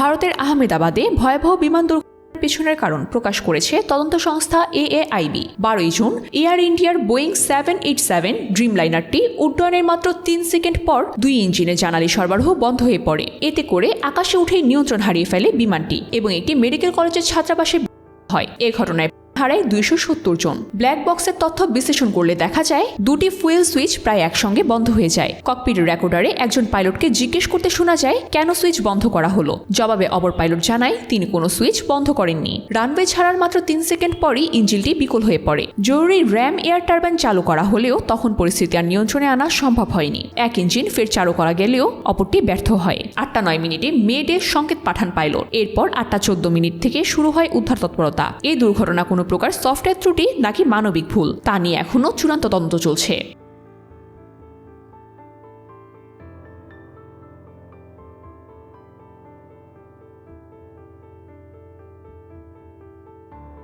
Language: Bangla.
ভারতের আহমেদাবাদে ভয়াবহ বিমান দুর্ঘটনার পেছনের কারণ প্রকাশ করেছে তদন্ত সংস্থা এএআইবি। বারোই জুন, এয়ার ইন্ডিয়ার Boeing seven eight seven dream লাইনারটি উড্ডয়নের মাত্র তিন সেকেন্ড পর দুই ইঞ্জিনে জানালি সরবরাহ বন্ধ হয়ে পড়ে। এতে করে আকাশে উঠে নিয়ন্ত্রণ হারিয়ে ফেলে বিমানটি এবং একটি মেডিকেল কলেজের ছাত্রাবাসে হয়। এ ঘটনায় হারায় দুইশো সত্তর জন। ব্ল্যাক বক্সের তথ্য বিশ্লেষণ করলে দেখা যায়, দুটি ফুয়েল সুইচ প্রায় একসঙ্গে বন্ধ হয়ে যায়। ককপিটের রেকর্ডারে একজন পাইলটকে জিজ্ঞেস করতে শোনা যায়, কেন সুইচ বন্ধ করা হলো? জবাবে অপর পাইলট জানায়, তিনি কোনো সুইচ বন্ধ করেননি। রানওয়ে ছাড়ার মাত্র তিন সেকেন্ড পরই ইঞ্জিনটি বিকল হয়ে পড়ে। জরুরি র্যাম এয়ার টারবাইন চালু করা হলেও তখন পরিস্থিতি আর নিয়ন্ত্রণে আনা সম্ভব হয়নি। এক ইঞ্জিন ফের চালু করা গেলেও অপরটি ব্যর্থ হয়। আটটা নয় মিনিটে মেডে সংকেত পাঠান পাইলট এরপর আটটা চোদ্দ মিনিট থেকে শুরু হয় উদ্ধার তৎপরতা। এই দুর্ঘটনা কোনো প্রকার সফটওয়্যার ত্রুটি নাকি মানবিক ভুল তা নিয়ে এখনও চূড়ান্ত তদন্ত চলছে।